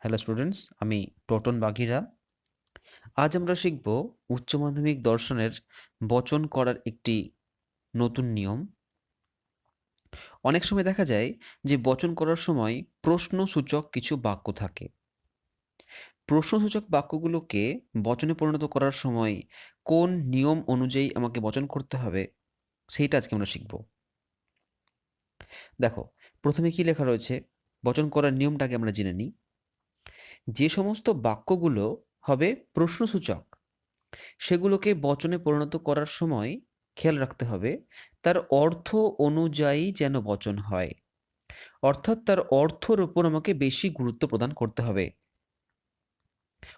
Hello students আমি টোটন বাঘিরা আজ আমরা শিখব উচ্চ মাধ্যমিক দর্শনের বচন করার একটি নতুন নিয়ম। অনেক সময় দেখা যায় যে বচন করার সময় প্রশ্নসূচক কিছু বাক্য থাকে। প্রশ্নসূচক বাক্যগুলোকে বচনে পরিণত করার সময় কোন নিয়ম অনুযায়ী আমাকে বচন করতে হবে সেইটা আজকে আমরা শিখব। দেখো, প্রথমে কি লেখা রয়েছে? বচন করার নিয়মটাকে আমরা জেনে নিই। যে সমস্ত বাক্যগুলো হবে প্রশ্নসূচক, সেগুলোকে বচনে পরিণত করার সময় খেয়াল রাখতে হবে, তার অর্থ অনুযায়ী যেন বচন হয়। অর্থাৎ তার অর্থর উপর আমাকে বেশি গুরুত্ব প্রদান করতে হবে।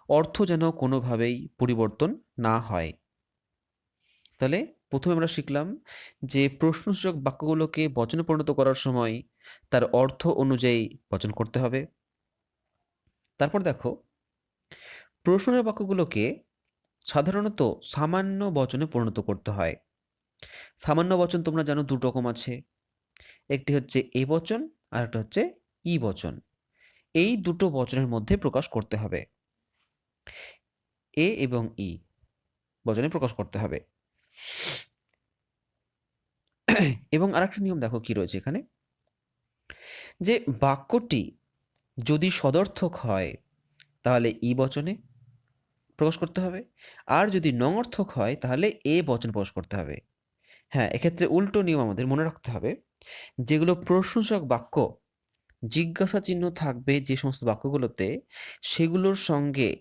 অর্থ যেন কোনোভাবেই পরিবর্তন না হয়। তাহলে প্রথমে আমরা শিখলাম যে প্রশ্নসূচক বাক্যগুলোকে বচনে পরিণত করার সময় তার অর্থ অনুযায়ী বচন করতে হবে। তারপর দেখো, প্রশ্নের বাক্যগুলোকে সাধারণত সামান্য বচনে পরিণত করতে হয়। সামান্য বচন তোমরা জানো দু রকম আছে। একটি হচ্ছে এ বচন, আর একটা হচ্ছে ই বচন। এই দুটো বচনের মধ্যে প্রকাশ করতে হবে। এ এবং ই বচনে প্রকাশ করতে হবে। এবং আরেকটা নিয়ম দেখো কি রয়েছে এখানে। যে বাক্যটি যদি সদর্থক হয়, তাহলে ই বচনে প্রকাশ করতে হবে। আর যদি নঙর্থক হয়, তাহলে এ বচন প্রকাশ করতে হবে। হ্যাঁ এক্ষেত্রে উল্টো নিয়ম আমাদের মনে রাখতে হবে, যেগুলো প্রশংসক বাক্য, জিজ্ঞাসা চিহ্ন থাকবে যে সমস্ত বাক্যগুলোতে, সেগুলোর সঙ্গে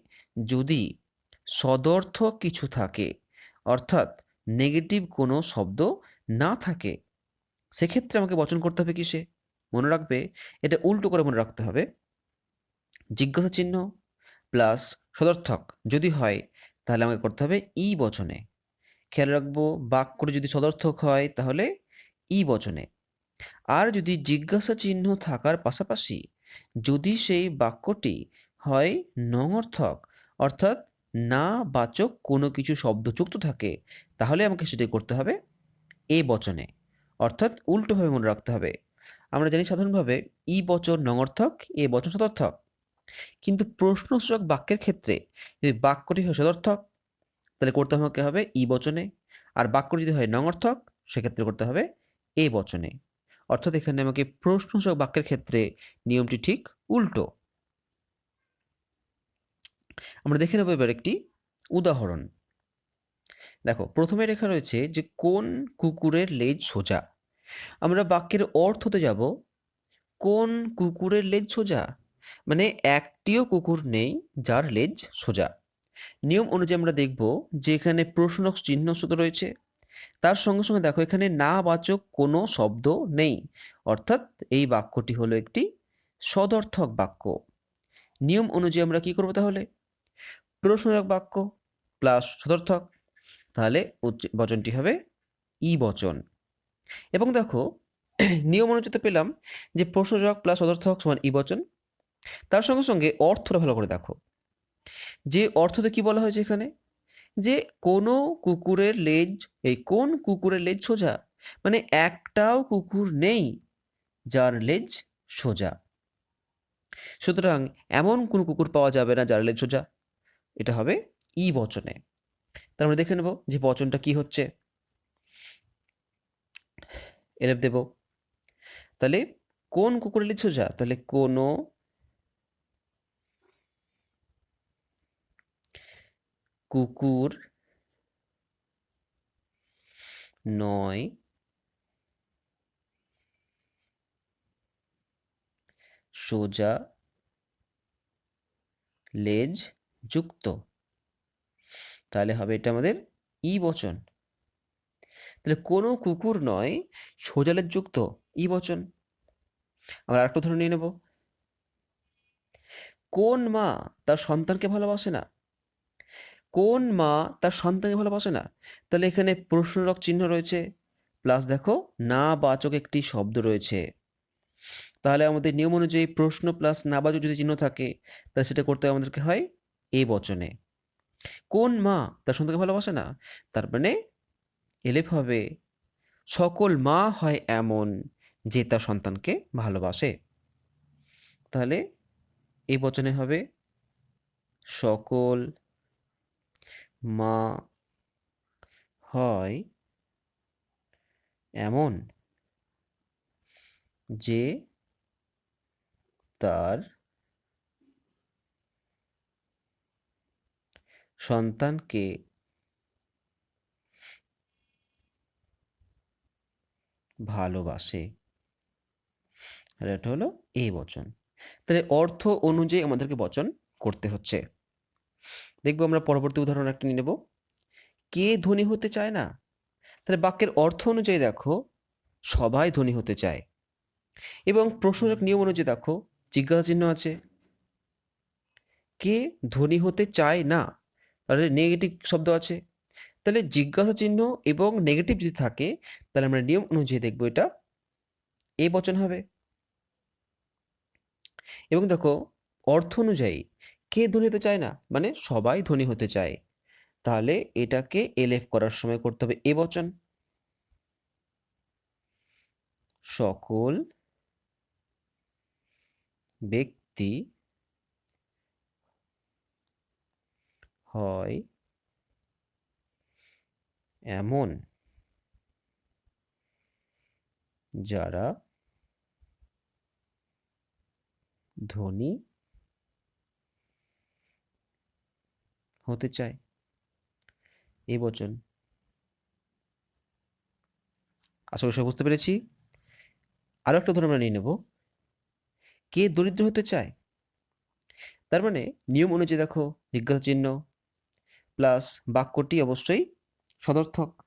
যদি সদর্থক কিছু থাকে, অর্থাৎ নেগেটিভ কোনো শব্দ না থাকে, সেক্ষেত্রে আমাকে বচন করতে হবে কিসে? মনে রাখবে, এটা উল্টো করে মনে রাখতে হবে। জিজ্ঞাসা চিহ্ন প্লাস সদর্থক। যদি হয়, তাহলে আমাকে করতে হবে ই বচনে। খেয়াল রাখব, বাক্যটি যদি সদর্থক হয়, তাহলে ই বচনে। আর যদি জিজ্ঞাসা চিহ্ন থাকার পাশাপাশি যদি সেই বাক্যটি হয় নঙর্থক অর্থাৎ না বাচক কোনো কিছু শব্দ যুক্ত থাকে, তাহলে আমাকে সেটাই করতে হবে এ বচনে। অর্থাৎ উল্টোভাবে মনে রাখতে হবে। আমরা জানি সাধারণভাবে ই বচন নঙর্থক এ বচন সদর্থক। কিন্তু প্রশ্নসূচক বাক্যের ক্ষেত্রে যদি বাক্যটি হয় সদর্থক, তাহলে করতে আমাকে হবে? ই বচনে। আর বাক্যটি যদি হয় নঙর্থক সেক্ষেত্রে করতে হবে এ বচনে। অর্থাৎ এখানে আমাকে প্রশ্নসূচক বাক্যের ক্ষেত্রে নিয়মটি ঠিক উল্টো। আমরা দেখে নেব এবার একটি উদাহরণ। দেখো, প্রথমে লেখা রয়েছে যে, কোন কুকুরের লেজ সোজা? আমরা বাক্যের অর্থতে যাব, কোন কুকুরের লেজ সোজা? মানে একটিও কুকুর নেই যার লেজ সোজা। নিয়ম অনুযায়ী আমরা দেখব যে এখানে প্রশ্নক চিহ্ন শুধু রয়েছে। তার সঙ্গে সঙ্গে দেখো এখানে না বাচক কোনো শব্দ নেই। অর্থাৎ এই বাক্যটি হলো একটি সদর্থক বাক্য। নিয়ম অনুযায়ী আমরা কি করব তাহলে? প্রশ্নক বাক্য প্লাস সদর্থক। তাহলে বচনটি হবে ই বচন। এবং দেখো, নিয়ম অনুযায়ী পেলাম যে প্রশ্নযোগ প্লাস সদর্থক সমান ই বচন। তার সঙ্গে সঙ্গে অর্থটা ভালো করে দেখো। যে অর্থতে কি বলা হয়েছে এখানে? যে কোনো কুকুরের লেজ, এই কোন কুকুরের লেজ সোজা? মানে একটাও কুকুর নেই যার লেজ সোজা। সুতরাং এমন কোন কুকুর পাওয়া যাবে না যার লেজ সোজা। এটা হবে ই বচনে। তার আমরা দেখে নেব যে বচনটা কি হচ্ছে। এলেপ দেব। তাহলে কোন কুকুরের লেজ সোজা? তাহলে কোনো কুকুর নয়। সোজা লেজ যুক্ত। তাহলে হবে এটা আমাদের ই বচন। তাহলে কোনো কুকুর নয়, সোজা লেজ যুক্ত, ই বচন। আমরা আরেকটা ধরে নিয়ে নেব। কোন মা তার সন্তানকে ভালোবাসে না? কোন মা তার সন্তানকে ভালোবাসে না? তাহলে এখানে প্রশ্নরক চিহ্ন রয়েছে। প্লাস দেখো না বাচক একটি শব্দ রয়েছে। তাহলে আমাদের নিয়ম অনুযায়ী প্রশ্ন প্লাস না বাচক যদি চিহ্ন থাকে, তাহলে সেটা করতে আমাদেরকে হয় এ বচনে। কোন মা তার সন্তানকে ভালোবাসে না? তার মানে এলেফ হবে, সকল মা হয় এমন যে তার সন্তানকে ভালোবাসে। তাহলে এ বচনে হবে, সকল মা হয় এমন যে তার সন্তানকে ভালোবাসে। আর এটা হলো এ বচন। তাহলে অর্থ অনুযায়ী আমাদেরকে বচন করতে হচ্ছে। দেখব আমরা পরবর্তী উদাহরণ একটা নিয়ে নেব। কে ধনী হতে চায় না? তাহলে বাক্যের অর্থ অনুযায়ী দেখো, সবাই ধনী হতে চায়। এবং প্রশ্নজক নিয়ম অনুযায়ী দেখো, জিজ্ঞাসা চিহ্ন আছে। কে ধনী হতে চায় না? তাহলে নেগেটিভ শব্দ আছে। তাহলে জিজ্ঞাসা চিহ্ন এবং নেগেটিভ যদি থাকে, তাহলে আমরা নিয়ম অনুযায়ী দেখব এটা, এ বচন হবে। এবং দেখো, অর্থ অনুযায়ী কে ধনী হতে চায় না? মানে সবাই ধনী হতে চায়। তাহলে এটাকে এলএফ করার সময় করতে হবে এ বচন। সকল ব্যক্তি হয় এমন যারা ধনী হতে চায়। এ বচন। আশা করি বুঝতে পেরেছি। আরও একটা উদাহরণ আমরা নিয়ে নেব। কে দরিদ্র হতে চায়? তার মানে নিয়ম অনুযায়ী দেখো জিজ্ঞাসা চিহ্ন প্লাস বাক্যটি অবশ্যই সদর্থক।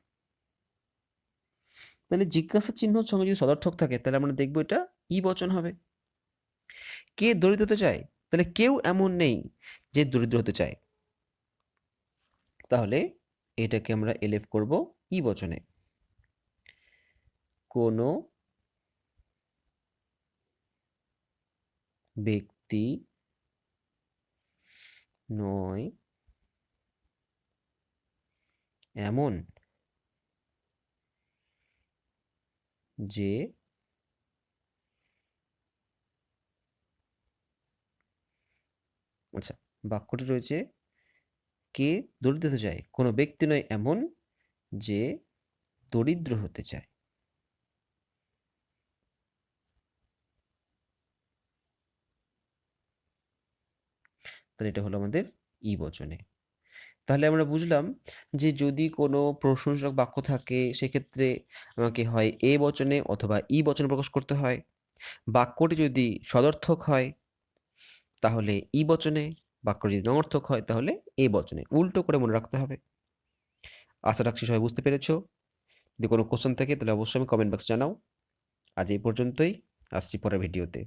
তাহলে জিজ্ঞাসা চিহ্ন সঙ্গে যদি সদর্থক থাকে, তাহলে আমরা দেখব এটা ই বচন হবে। কে দরিদ্র হতে চায়? তাহলে কেউ এমন নেই যে দরিদ্র হতে চায়। তাহলে এটাকে আমরা এলএফ করব ই বচনে। কোনো ব্যক্তি নয় এমন যে আচ্ছা বাক্যটি রয়েছে কে দরিদ্র চায়? কোনো ব্যক্তি নয় এমন যে দরিদ্র হতে চায়। তাহলে এটা হলো আমাদের ই বচনে। তাহলে আমরা বুঝলাম যে যদি কোনো প্রশ্নসূচক বাক্য থাকে, সেক্ষেত্রে আমাকে হয় এ বচনে অথবা ই বচনে প্রকাশ করতে হয়। বাক্যটি যদি সদর্থক হয়, তাহলে ই বচনে বাক্য যদি নঙর্থক হয়, তাহলে এ বচনে উল্টো করে মনে রাখতে হবে। আশা রাখছি সবাই বুঝতে পেরেছ। যদি কোনো কোশ্চেন থাকে, তাহলে অবশ্যই আমি কমেন্ট বক্স জানাও। আজ এই পর্যন্তই। আসছি পরের ভিডিওতে।